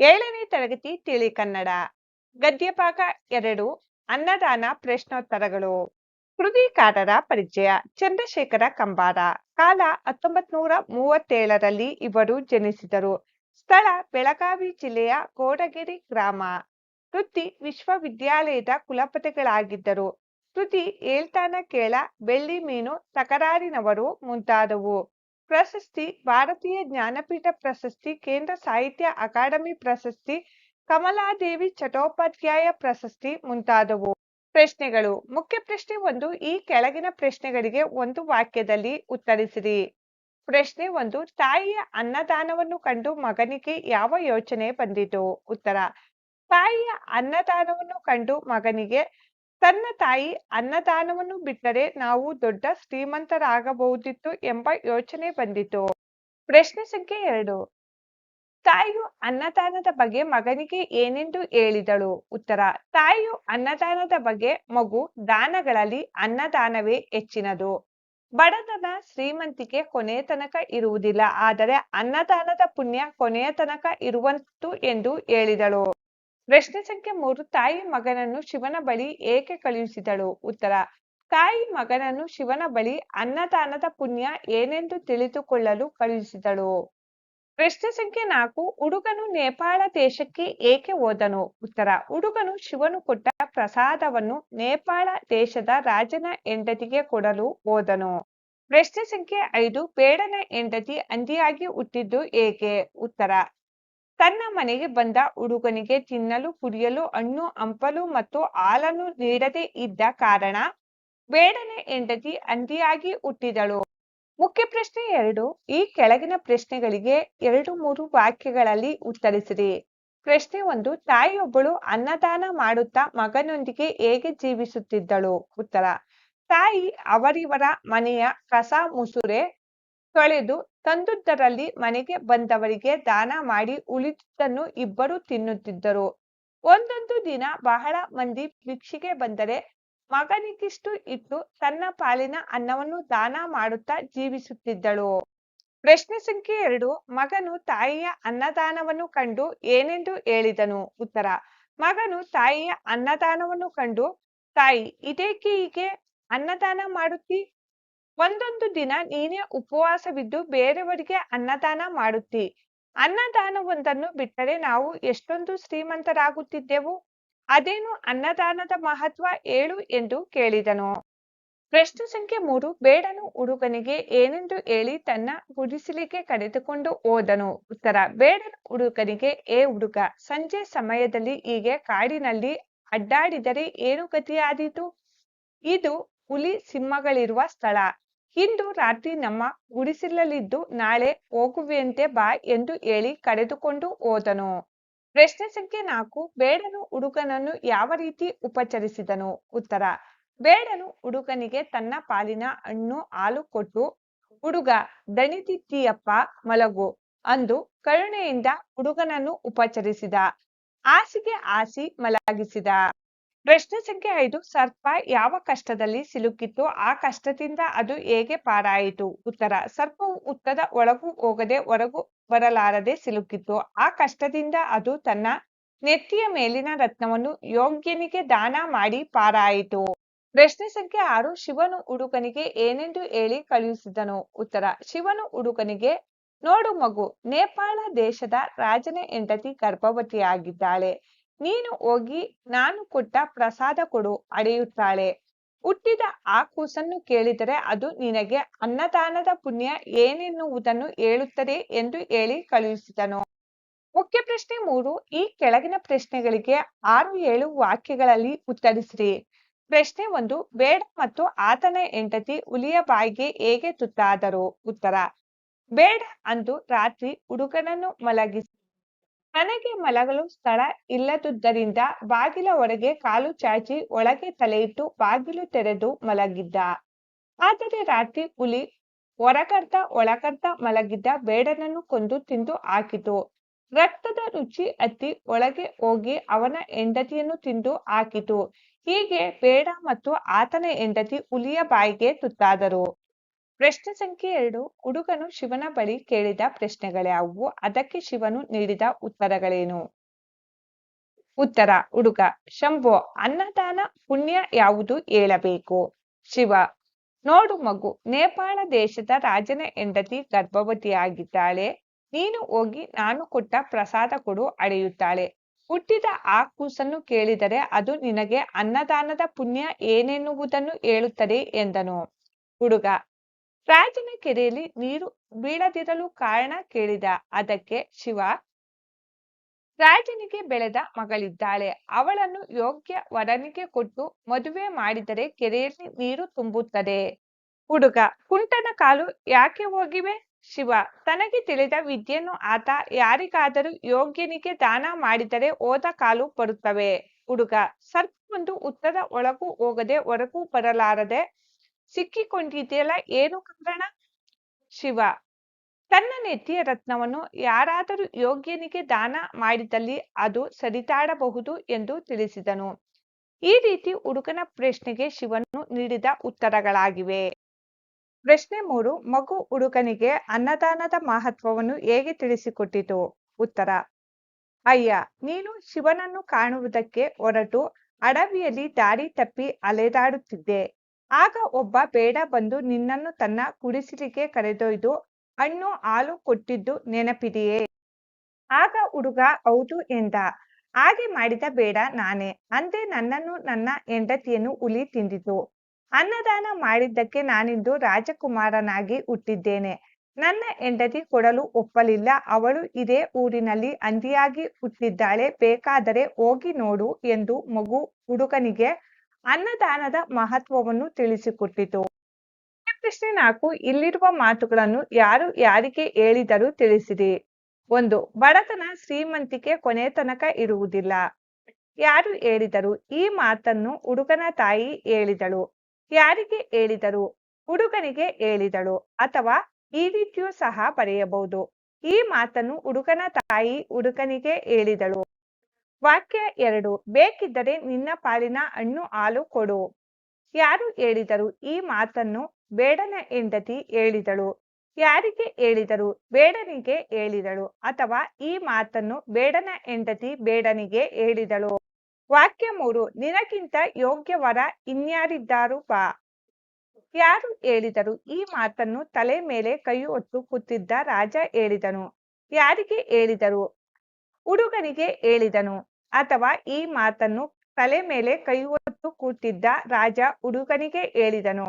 ಏಳನೇ ತರಗತಿ ತಿಳಿ ಕನ್ನಡ. ಗದ್ಯಪಾಕ ಎರಡು, ಅನ್ನದಾನ ಪ್ರಶ್ನೋತ್ತರಗಳು. ಕೃತಿಕಾರರ ಪರಿಚಯ, ಚಂದ್ರಶೇಖರ ಕಂಬಾರ. ಕಾಲ ಹತ್ತೊಂಬತ್ ನೂರ ಮೂವತ್ತೇಳರಲ್ಲಿ ಇವರು ಜನಿಸಿದರು. ಸ್ಥಳ ಬೆಳಗಾವಿ ಜಿಲ್ಲೆಯ ಕೋಡಗಿರಿ ಗ್ರಾಮ. ಕೃತಿ ವಿಶ್ವವಿದ್ಯಾಲಯದ ಕುಲಪತಿಗಳಾಗಿದ್ದರು. ಕೃತಿ ಏಳ್ತಾನ ಕೇಳ ಬೆಳ್ಳಿ ಮೀನು ತಕರಾರಿನವರು ಮುಂತಾದವು. ಪ್ರಶಸ್ತಿ, ಭಾರತೀಯ ಜ್ಞಾನಪೀಠ ಪ್ರಶಸ್ತಿ, ಕೇಂದ್ರ ಸಾಹಿತ್ಯ ಅಕಾಡೆಮಿ ಪ್ರಶಸ್ತಿ, ಕಮಲಾದೇವಿ ಚಟ್ಟೋಪಾಧ್ಯಾಯ ಪ್ರಶಸ್ತಿ ಮುಂತಾದವು. ಪ್ರಶ್ನೆಗಳು. ಮುಖ್ಯ ಪ್ರಶ್ನೆ ಒಂದು, ಈ ಕೆಳಗಿನ ಪ್ರಶ್ನೆಗಳಿಗೆ ಒಂದು ವಾಕ್ಯದಲ್ಲಿ ಉತ್ತರಿಸಿರಿ. ಪ್ರಶ್ನೆ ಒಂದು, ತಾಯಿಯ ಅನ್ನದಾನವನ್ನು ಕಂಡು ಮಗನಿಗೆ ಯಾವ ಯೋಚನೆ ಬಂದಿತು? ಉತ್ತರ, ತಾಯಿಯ ಅನ್ನದಾನವನ್ನು ಕಂಡು ಮಗನಿಗೆ ತನ್ನ ತಾಯಿ ಅನ್ನದಾನವನ್ನು ಬಿಟ್ಟರೆ ನಾವು ದೊಡ್ಡ ಶ್ರೀಮಂತರಾಗಬಹುದಿತ್ತು ಎಂಬ ಯೋಚನೆ ಬಂದಿತು. ಪ್ರಶ್ನೆ ಸಂಖ್ಯೆ ಎರಡು. ತಾಯಿಯು ಅನ್ನದಾನದ ಬಗ್ಗೆ ಮಗನಿಗೆ ಏನೆಂದು ಹೇಳಿದಳು? ಉತ್ತರ, ತಾಯಿಯು ಅನ್ನದಾನದ ಬಗ್ಗೆ ಮಗು ದಾನಗಳಲ್ಲಿ ಅನ್ನದಾನವೇ ಹೆಚ್ಚಿನದು. ಬಡತನ ಶ್ರೀಮಂತಿಕೆ ಕೊನೆಯ ತನಕ ಇರುವುದಿಲ್ಲ, ಆದರೆ ಅನ್ನದಾನದ ಪುಣ್ಯ ಕೊನೆಯ ತನಕ ಇರುವಂತು ಎಂದು ಹೇಳಿದಳು. ಪ್ರಶ್ನೆ ಸಂಖ್ಯೆ ಮೂರು, ತಾಯಿ ಮಗನನ್ನು ಶಿವನ ಬಳಿ ಏಕೆ ಕಳುಹಿಸಿದಳು? ಉತ್ತರ, ತಾಯಿ ಮಗನನ್ನು ಶಿವನ ಬಳಿ ಅನ್ನದಾನದ ಪುಣ್ಯ ಏನೆಂದು ತಿಳಿದುಕೊಳ್ಳಲು ಕಳುಹಿಸಿದಳು. ಪ್ರಶ್ನೆ ಸಂಖ್ಯೆ ನಾಲ್ಕು, ಹುಡುಗನು ನೇಪಾಳ ದೇಶಕ್ಕೆ ಏಕೆ ಹೋದನು? ಉತ್ತರ, ಹುಡುಗನು ಶಿವನು ಕೊಟ್ಟ ಪ್ರಸಾದವನ್ನು ನೇಪಾಳ ದೇಶದ ರಾಜನ ಹೆಂಡತಿಗೆ ಕೊಡಲು ಹೋದನು. ಪ್ರಶ್ನೆ ಸಂಖ್ಯೆ ಐದು, ಬೇಡನ ಹೆಂಡತಿ ಅಂದಿಯಾಗಿ ಹುಟ್ಟಿದ್ದು ಏಕೆ? ಉತ್ತರ ತನ್ನ ಮನೆಗೆ ಬಂದ ಹುಡುಗನಿಗೆ ತಿನ್ನಲು, ಕುಡಿಯಲು, ಹಣ್ಣು, ಹಂಪಲು ಮತ್ತು ಹಾಲನ್ನು ನೀಡದೇ ಇದ್ದ ಕಾರಣ ಬೇಡನೆ ಹೆಂಡತಿ ಅಂದಿಯಾಗಿ ಹುಟ್ಟಿದಳು. ಮುಖ್ಯ ಪ್ರಶ್ನೆ ಎರಡು, ಈ ಕೆಳಗಿನ ಪ್ರಶ್ನೆಗಳಿಗೆ ಎರಡು ಮೂರು ವಾಕ್ಯಗಳಲ್ಲಿ ಉತ್ತರಿಸಿರಿ. ಪ್ರಶ್ನೆ ಒಂದು, ತಾಯಿಯೊಬ್ಬಳು ಅನ್ನದಾನ ಮಾಡುತ್ತಾ ಮಗನೊಂದಿಗೆ ಹೇಗೆ ಜೀವಿಸುತ್ತಿದ್ದಳು? ಉತ್ತರ, ತಾಯಿ ಅವರಿವರ ಮನೆಯ ಕಸ ಮುಸುರೆ ತೊಳೆದು ತಂದುದರಲ್ಲಿ ಮನೆಗೆ ಬಂದವರಿಗೆ ದಾನ ಮಾಡಿ ಉಳಿದುದನ್ನು ಇಬ್ಬರು ತಿನ್ನುತ್ತಿದ್ದರು. ಒಂದೊಂದು ದಿನ ಬಹಳ ಮಂದಿ ಭಿಕ್ಷೆಗೆ ಬಂದರೆ ಮಗನಿಗಿಷ್ಟು ಇಟ್ಟು ತನ್ನ ಪಾಲಿನ ಅನ್ನವನ್ನು ದಾನ ಮಾಡುತ್ತಾ ಜೀವಿಸುತ್ತಿದ್ದಳು. ಪ್ರಶ್ನೆ ಸಂಖ್ಯೆ ಎರಡು, ಮಗನು ತಾಯಿಯ ಅನ್ನದಾನವನ್ನು ಕಂಡು ಏನೆಂದು ಹೇಳಿದನು? ಉತ್ತರ, ಮಗನು ತಾಯಿಯ ಅನ್ನದಾನವನ್ನು ಕಂಡು, ತಾಯಿ, ಇದೇಕೆ ಹೀಗೆ ಅನ್ನದಾನ ಮಾಡುತ್ತಿ? ಒಂದೊಂದು ದಿನ ನೀನೇ ಉಪವಾಸವಿದ್ದು ಬೇರೆಯವರಿಗೆ ಅನ್ನದಾನ ಮಾಡುತ್ತಿ. ಅನ್ನದಾನವೊಂದನ್ನು ಬಿಟ್ಟರೆ ನಾವು ಎಷ್ಟೊಂದು ಶ್ರೀಮಂತರಾಗುತ್ತಿದ್ದೆವು? ಅದೇನು ಅನ್ನದಾನದ ಮಹತ್ವ ಏಳು ಎಂದು ಕೇಳಿದನು. ಪ್ರಶ್ನೆ ಸಂಖ್ಯೆ ಮೂರು, ಬೇಡನು ಹುಡುಗನಿಗೆ ಏನೆಂದು ಹೇಳಿ ತನ್ನ ಗುಡಿಸಲಿಗೆ ಕರೆದುಕೊಂಡು ಹೋದನು. ಉತ್ತರ, ಬೇಡನು ಹುಡುಗನಿಗೆ, ಏ ಹುಡುಗ, ಸಂಜೆ ಸಮಯದಲ್ಲಿ ಹೀಗೆ ಕಾಡಿನಲ್ಲಿ ಅಡ್ಡಾಡಿದರೆ ಏನು ಗತಿಯಾದೀತು? ಇದು ಹುಲಿ ಸಿಂಹಗಳಿರುವ ಸ್ಥಳ. ಇಂದು ರಾತ್ರಿ ನಮ್ಮ ಗುಡಿಸಿಲಲ್ಲಿದ್ದು ನಾಳೆ ಹೋಗುವಂತೆ ಬಾ ಎಂದು ಹೇಳಿ ಕರೆದುಕೊಂಡು ಹೋದನು. ಪ್ರಶ್ನೆ ಸಂಖ್ಯೆ ನಾಲ್ಕು, ಬೇಡನು ಹುಡುಗನನ್ನು ಯಾವ ರೀತಿ ಉಪಚರಿಸಿದನು? ಉತ್ತರ, ಬೇಡನು ಹುಡುಗನಿಗೆ ತನ್ನ ಪಾಲಿನ ಹಣ್ಣು ಹಾಲು ಕೊಟ್ಟು, ಹುಡುಗ, ದಣಿದಿದ್ದೀಯಪ್ಪ, ಮಲಗು ಅಂದು ಕರುಣೆಯಿಂದ ಹುಡುಗನನ್ನು ಉಪಚರಿಸಿದ. ಹಾಸಿಗೆ ಹಾಸಿ ಮಲಗಿಸಿದ. ಪ್ರಶ್ನೆ ಸಂಖ್ಯೆ ಐದು, ಸರ್ಪ ಯಾವ ಕಷ್ಟದಲ್ಲಿ ಸಿಲುಕಿತ್ತು? ಆ ಕಷ್ಟದಿಂದ ಅದು ಹೇಗೆ ಪಾರಾಯಿತು? ಉತ್ತರ, ಸರ್ಪವು ಉತ್ತದ ಒಳಗೂ ಹೋಗದೆ ಹೊರಗು ಬರಲಾರದೆ ಸಿಲುಕಿತ್ತು. ಆ ಕಷ್ಟದಿಂದ ಅದು ತನ್ನ ನೆತ್ತಿಯ ಮೇಲಿನ ರತ್ನವನ್ನು ಯೋಗ್ಯನಿಗೆ ದಾನ ಮಾಡಿ ಪಾರಾಯಿತು. ಪ್ರಶ್ನೆ ಸಂಖ್ಯೆ ಆರು, ಶಿವನು ಹುಡುಗನಿಗೆ ಏನೆಂದು ಹೇಳಿ ಕಳುಹಿಸಿದನು? ಉತ್ತರ, ಶಿವನು ಹುಡುಗನಿಗೆ, ನೋಡು ಮಗು, ನೇಪಾಳ ದೇಶದ ರಾಜನ ಹೆಂಡತಿ ಗರ್ಭವತಿಯಾಗಿದ್ದಾಳೆ. ನೀನು ಹೋಗಿ ನಾನು ಕೊಟ್ಟ ಪ್ರಸಾದ ಕೊಡು ಅಡೆಯುತ್ತಾಳೆ. ಹುಟ್ಟಿದ ಆ ಕೂಸನ್ನು ಕೇಳಿದರೆ ಅದು ನಿನಗೆ ಅನ್ನದಾನದ ಪುಣ್ಯ ಏನೆನ್ನುವುದನ್ನು ಹೇಳುತ್ತದೆ ಎಂದು ಹೇಳಿ ಕಳುಹಿಸಿದನು. ಮುಖ್ಯ ಪ್ರಶ್ನೆ ಮೂರು, ಈ ಕೆಳಗಿನ ಪ್ರಶ್ನೆಗಳಿಗೆ ಆರು ಏಳು ವಾಕ್ಯಗಳಲ್ಲಿ ಉತ್ತರಿಸಿರಿ. ಪ್ರಶ್ನೆ ಒಂದು, ಬೇಡ ಮತ್ತು ಆತನ ಹೆಂಡತಿ ಹುಲಿಯ ಬಾಯಿಗೆ ಹೇಗೆ ತುತ್ತಾದರು? ಉತ್ತರ, ಬೇಡ ಅಂದು ರಾತ್ರಿ ಹುಡುಗನನ್ನು ಮಲಗಿಸಿ. ನನಗೆ ಮಲಗಲು ಸ್ಥಳ ಇಲ್ಲದುದ್ದರಿಂದ ಬಾಗಿಲ ಹೊರಗೆ ಕಾಲು ಚಾಚಿ ಒಳಗೆ ತಲೆಯಿಟ್ಟು ಬಾಗಿಲು ತೆರೆದು ಮಲಗಿದ್ದ. ಆದರೆ ರಾತ್ರಿ ಹುಲಿ ಹೊರಗರ್ಧ ಒಳಗರ್ಧ ಮಲಗಿದ್ದ ಬೇಡನನ್ನು ಕೊಂದು ತಿಂದು ಹಾಕಿತು. ರಕ್ತದ ರುಚಿ ಹತ್ತಿ ಒಳಗೆ ಹೋಗಿ ಅವನ ಹೆಂಡತಿಯನ್ನು ತಿಂದು ಹಾಕಿತು. ಹೀಗೆ ಬೇಡ ಮತ್ತು ಆತನ ಹೆಂಡತಿ ಹುಲಿಯ ಬಾಯಿಗೆ ತುತ್ತಾದರು. ಪ್ರಶ್ನೆ ಸಂಖ್ಯೆ ಎರಡು, ಹುಡುಗನು ಶಿವನ ಬಳಿ ಕೇಳಿದ ಪ್ರಶ್ನೆಗಳ್ಯಾವುವು ಅದಕ್ಕೆ ಶಿವನು ನೀಡಿದ ಉತ್ತರಗಳೇನು? ಉತ್ತರ, ಹುಡುಗ, ಶಂಭೋ, ಅನ್ನದಾನ ಪುಣ್ಯ ಯಾವುದು ಹೇಳಬೇಕು? ಶಿವ, ನೋಡು ಮಗು, ನೇಪಾಳ ದೇಶದ ರಾಜನ ಹೆಂಡತಿ ಗರ್ಭವತಿಯಾಗಿದ್ದಾಳೆ. ನೀನು ಹೋಗಿ ನಾನು ಕೊಟ್ಟ ಪ್ರಸಾದ ಕೊಡು ಅಳೆಯುತ್ತಾಳೆ. ಹುಟ್ಟಿದ ಆ ಕೂಸನ್ನು ಕೇಳಿದರೆ ಅದು ನಿನಗೆ ಅನ್ನದಾನದ ಪುಣ್ಯ ಏನೆನ್ನುವುದನ್ನು ಹೇಳುತ್ತದೆ ಎಂದನು. ಹುಡುಗ ರಾಜನ ಕೆರೆಯಲ್ಲಿ ನೀರು ಬೀಳದಿರಲು ಕಾರಣ ಕೇಳಿದ ಅದಕ್ಕೆ ಶಿವ ರಾಜನಿಗೆ ಬೆಳೆದ ಮಗಳಿದ್ದಾಳೆ. ಅವಳನ್ನು ಯೋಗ್ಯ ವರನಿಗೆ ಕೊಟ್ಟು ಮದುವೆ ಮಾಡಿದರೆ ಕೆರೆಯಲ್ಲಿ ನೀರು ತುಂಬುತ್ತದೆ. ಹುಡುಗ, ಕುಂಟನ ಕಾಲು ಯಾಕೆ ಹೋಗಿವೆ? ಶಿವ, ತನಗೆ ತಿಳಿದ ವಿದ್ಯೆಯನ್ನು ಆತ ಯಾರಿಗಾದರೂ ಯೋಗ್ಯನಿಗೆ ದಾನ ಮಾಡಿದರೆ ಹೋದ ಕಾಲು ಬರುತ್ತವೆ. ಹುಡುಗ, ಸರ್ಪವೊಂದು ಉತ್ತರ ಒಳಗೂ ಹೋಗದೆ ಹೊರಗೂ ಬರಲಾರದೆ ಸಿಕ್ಕಿಕೊಂಡಿದೆಯಲ್ಲ? ಏನು ಕಾರಣ? ಶಿವ. ತನ್ನ ನೆತ್ತಿಯ ರತ್ನವನ್ನು ಯಾರಾದರೂ ಯೋಗ್ಯನಿಗೆ ದಾನ ಮಾಡಿದಲ್ಲಿ ಅದು ಸರಿತಾಡಬಹುದು ಎಂದು ತಿಳಿಸಿದನು. ಈ ರೀತಿ ಹುಡುಗನ ಪ್ರಶ್ನೆಗೆ ಶಿವನು ನೀಡಿದ ಉತ್ತರಗಳಾಗಿವೆ. ಪ್ರಶ್ನೆ ಮೂರು, ಮಗು ಹುಡುಗನಿಗೆ ಅನ್ನದಾನದ ಮಹತ್ವವನ್ನು ಹೇಗೆ ತಿಳಿಸಿಕೊಟ್ಟಿತು? ಉತ್ತರ, ಅಯ್ಯ, ನೀನು ಶಿವನನ್ನು ಕಾಣುವುದಕ್ಕೆ ಹೊರಟು ಅಡವಿಯಲ್ಲಿ ದಾರಿ ತಪ್ಪಿ ಅಲೆದಾಡುತ್ತಿದ್ದೆ. ಆಗ ಒಬ್ಬ ಬೇಡ ಬಂದು ನಿನ್ನನ್ನು ತನ್ನ ಕುಡಿಸಿಲಿಗೆ ಕರೆದೊಯ್ದು, ಹಣ್ಣು ಹಾಲು ಕೊಟ್ಟಿದ್ದು ನೆನಪಿದೆಯೇ? ಆಗ ಹುಡುಗ, ಹೌದು ಎಂದ. ಹಾಗೆ ಮಾಡಿದ ಬೇಡ ನಾನೇ. ಅಂದೆ ನನ್ನನ್ನು ನನ್ನ ಹೆಂಡತಿಯನ್ನು ಹುಲಿ ತಿಂದಿತು ಅನ್ನದಾನ ಮಾಡಿದ್ದಕ್ಕೆ ನಾನಿಂದು ರಾಜಕುಮಾರನಾಗಿ ಹುಟ್ಟಿದ್ದೇನೆ. ನನ್ನ ಹೆಂಡತಿ ಕೊಡಲು ಒಪ್ಪಲಿಲ್ಲ. ಅವಳು ಇದೇ ಊರಿನಲ್ಲಿ ಅಂದಿಯಾಗಿ ಹುಟ್ಟಿದ್ದಾಳೆ. ಬೇಕಾದರೆ ಹೋಗಿ ನೋಡು ಎಂದು ಮಗು ಹುಡುಗನಿಗೆ ಅನ್ನದಾನದ ಮಹತ್ವವನ್ನು ತಿಳಿಸಿಕೊಟ್ಟಿತು. ಪ್ರಶ್ನೆ ನಾಲ್ಕು ಇಲ್ಲಿರುವ ಮಾತುಗಳನ್ನು ಯಾರು ಯಾರಿಗೆ ಹೇಳಿದರೂ ತಿಳಿಸಿರಿ ಒಂದು, ಬಡತನ ಶ್ರೀಮಂತಿಕೆ ಕೊನೆ ತನಕ ಇರುವುದಿಲ್ಲ. ಯಾರು ಹೇಳಿದರು ಈ ಮಾತನ್ನು ಹುಡುಗನ ತಾಯಿ ಹೇಳಿದಳು. ಯಾರಿಗೆ ಹೇಳಿದರು ಹುಡುಗನಿಗೆ ಹೇಳಿದಳು ಅಥವಾ ಈ ರೀತಿಯೂ ಸಹ ಬರೆಯಬಹುದು. ಈ ಮಾತನ್ನು ಹುಡುಗನ ತಾಯಿ ಹುಡುಗನಿಗೆ ಹೇಳಿದಳು. ವಾಕ್ಯ ಎರಡು, ಬೇಕಿದ್ದರೆ ನಿನ್ನ ಪಾಲಿನ ಹಣ್ಣು ಹಾಲು ಕೊಡು. ಯಾರು ಹೇಳಿದರು ಈ ಮಾತನ್ನು? ಬೇಡನ ಹೆಂಡತಿ ಹೇಳಿದಳು. ಯಾರಿಗೆ ಹೇಳಿದರು? ಬೇಡನಿಗೆ ಹೇಳಿದಳು ಅಥವಾ ಈ ಮಾತನ್ನು ಬೇಡನ ಹೆಂಡತಿ ಬೇಡನಿಗೆ ಹೇಳಿದಳು? ವಾಕ್ಯ ಮೂರು, ನಿನಗಿಂತ ಯೋಗ್ಯವರ ಇನ್ಯಾರಿದ್ದಾರು ಬಾ. ಯಾರು ಹೇಳಿದರು ಈ ಮಾತನ್ನು? ತಲೆ ಮೇಲೆ ಕೈ ಹೊತ್ತು ಕೂತಿದ್ದ ರಾಜ ಹೇಳಿದನು. ಯಾರಿಗೆ ಹೇಳಿದರು? ಹುಡುಗನಿಗೆ ಹೇಳಿದನು. ಅಥವಾ ಈ ಮಾತನ್ನು ತಲೆ ಮೇಲೆ ಕೈ ಹೊತ್ತು ಕೂತಿದ್ದ ರಾಜ ಹುಡುಗನಿಗೆ ಹೇಳಿದನು.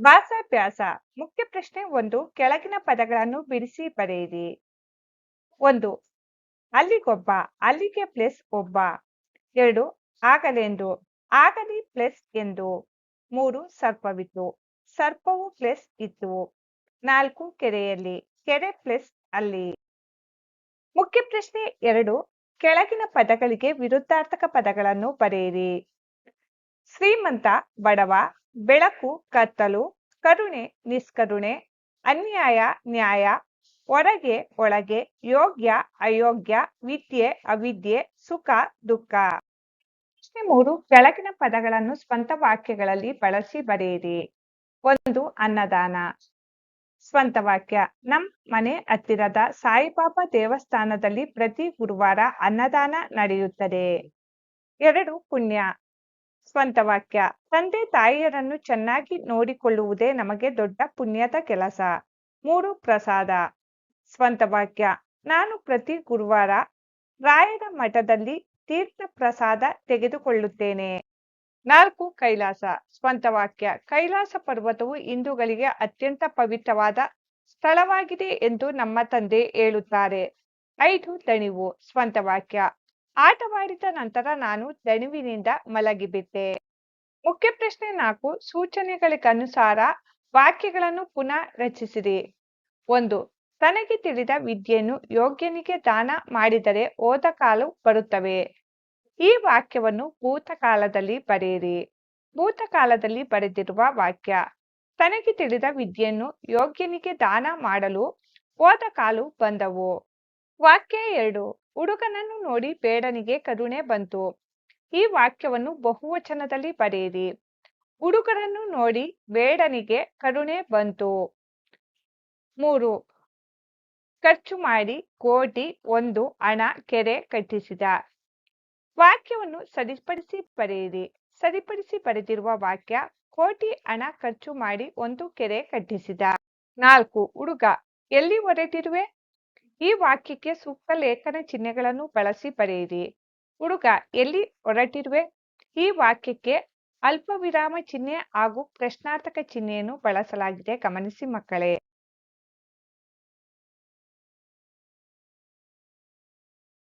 ಭಾಸಾಭ್ಯಾಸ ಮುಖ್ಯ ಪ್ರಶ್ನೆ ಒಂದು, ಕೆಳಗಿನ ಪದಗಳನ್ನು ಬಿಡಿಸಿ ಬರೆಯಿರಿ. ಒಂದು, ಅಲ್ಲಿಗೊಬ್ಬ, ಅಲ್ಲಿಗೆ ಪ್ಲಸ್ ಒಬ್ಬ. ಎರಡು, ಆಗಲೆಂದು, ಆಗಲಿ ಪ್ಲಸ್ ಎಂದು. ಮೂರು, ಸರ್ಪವಿತ್ತು. ಸರ್ಪವು ಪ್ಲಸ್ ಇತ್ತು. ನಾಲ್ಕು, ಕೆರೆಯಲ್ಲಿ, ಕೆರೆ ಪ್ಲಸ್ ಅಲ್ಲಿ. ಮುಖ್ಯ ಪ್ರಶ್ನೆ ಎರಡು, ಕೆಳಗಿನ ಪದಗಳಿಗೆ ವಿರುದ್ಧಾರ್ಥಕ ಪದಗಳನ್ನು ಬರೆಯಿರಿ. ಶ್ರೀಮಂತ, ಬಡವ, ಬೆಳಕು, ಕತ್ತಲು, ಕರುಣೆ, ನಿಷ್ಕರುಣೆ, ಅನ್ಯಾಯ, ನ್ಯಾಯ, ಹೊರಗೆ, ಒಳಗೆ, ಯೋಗ್ಯ, ಅಯೋಗ್ಯ, ವಿದ್ಯೆ, ಅವಿದ್ಯೆ, ಸುಖ, ದುಃಖ. ಪ್ರಶ್ನೆ ಮೂರು, ಕೆಳಗಿನ ಪದಗಳನ್ನು ಸ್ವಂತ ವಾಕ್ಯಗಳಲ್ಲಿ ಬಳಸಿ ಬರೆಯಿರಿ. ಒಂದು ಅನ್ನದಾನ. ಸ್ವಂತ ವಾಕ್ಯ ನಮ್ ಮನೆ ಹತ್ತಿರದ ಸಾಯಿಬಾಬಾ ದೇವಸ್ಥಾನದಲ್ಲಿ ಪ್ರತಿ ಗುರುವಾರ ಅನ್ನದಾನ ನಡೆಯುತ್ತದೆ. ಎರಡು ಪುಣ್ಯ. ಸ್ವಂತ ವಾಕ್ಯ ತಂದೆ ತಾಯಿಯರನ್ನು ಚೆನ್ನಾಗಿ ನೋಡಿಕೊಳ್ಳುವುದೇ ನಮಗೆ ದೊಡ್ಡ ಪುಣ್ಯದ ಕೆಲಸ. ಮೂರು ಪ್ರಸಾದ. ಸ್ವಂತ ವಾಕ್ಯ ನಾನು ಪ್ರತಿ ಗುರುವಾರ ರಾಯರ ಮಠದಲ್ಲಿ ತೀರ್ಥ ಪ್ರಸಾದ ತೆಗೆದುಕೊಳ್ಳುತ್ತೇನೆ. ನಾಲ್ಕು ಕೈಲಾಸ. ಸ್ವಂತ ವಾಕ್ಯ, ಕೈಲಾಸ ಪರ್ವತವು ಹಿಂದೂಗಳಿಗೆ ಅತ್ಯಂತ ಪವಿತ್ರವಾದ ಸ್ಥಳವಾಗಿದೆ ಎಂದು ನಮ್ಮ ತಂದೆ ಹೇಳುತ್ತಾರೆ. ಐದು ದಣಿವು. ಸ್ವಂತ ವಾಕ್ಯ, ಆಟವಾಡಿದ ನಂತರ ನಾನು ದಣಿವಿನಿಂದ ಮಲಗಿಬಿಟ್ಟೆ. ಮುಖ್ಯ ಪ್ರಶ್ನೆ ನಾಲ್ಕು, ಸೂಚನೆಗಳಿಗನುಸಾರ ವಾಕ್ಯಗಳನ್ನು ಪುನಃ ರಚಿಸಿರಿ ಒಂದು, ತನಗೆ ತಿಳಿದ ವಿದ್ಯೆಯನ್ನು ಯೋಗ್ಯನಿಗೆ ದಾನ ಮಾಡಿದರೆ ಓದ ಕಾಲು ಬರುತ್ತವೆ. ಈ ವಾಕ್ಯವನ್ನು ಭೂತಕಾಲದಲ್ಲಿ ಬರೆಯಿರಿ. ಭೂತಕಾಲದಲ್ಲಿ ಬರೆದಿರುವ ವಾಕ್ಯ, ತನಗೆ ತಿಳಿದ ವಿದ್ಯೆಯನ್ನು ಯೋಗ್ಯನಿಗೆ ದಾನ ಮಾಡಲು ಹೋದ ಕಾಲು ಬಂದವು. ವಾಕ್ಯ ಎರಡು, ಹುಡುಗನನ್ನು ನೋಡಿ ಬೇಡನಿಗೆ ಕರುಣೆ ಬಂತು. ಈ ವಾಕ್ಯವನ್ನು ಬಹುವಚನದಲ್ಲಿ ಬರೆಯಿರಿ. ಹುಡುಗರನ್ನು ನೋಡಿ ಬೇಡನಿಗೆ ಕರುಣೆ ಬಂತು. ಮೂರು, ಖರ್ಚು ಮಾಡಿ ಕೋಟಿ ಒಂದು ಹಣ ಕೆರೆ ಕಟ್ಟಿಸಿದ. ವಾಕ್ಯವನ್ನು ಸರಿಪಡಿಸಿ ಬರೆಯಿರಿ. ಸರಿಪಡಿಸಿ ಬರೆದಿರುವ ವಾಕ್ಯ ಕೋಟಿ ಹಣ ಖರ್ಚು ಮಾಡಿ ಒಂದು ಕೆರೆ ಕಟ್ಟಿಸಿದ. ನಾಲ್ಕು, ಹುಡುಗ, ಎಲ್ಲಿ ಹೊರಟಿರುವೆ? ಈ ವಾಕ್ಯಕ್ಕೆ ಸೂಕ್ತ ಲೇಖನ ಚಿಹ್ನೆಗಳನ್ನು ಬಳಸಿ ಬರೆಯಿರಿ. ಹುಡುಗ, ಎಲ್ಲಿ ಹೊರಟಿರುವೆ? ಈ ವಾಕ್ಯಕ್ಕೆ ಅಲ್ಪ ವಿರಾಮ ಚಿಹ್ನೆ ಹಾಗೂ ಪ್ರಶ್ನಾರ್ಥಕ ಚಿಹ್ನೆಯನ್ನು ಬಳಸಲಾಗಿದೆ. ಗಮನಿಸಿ ಮಕ್ಕಳೇ.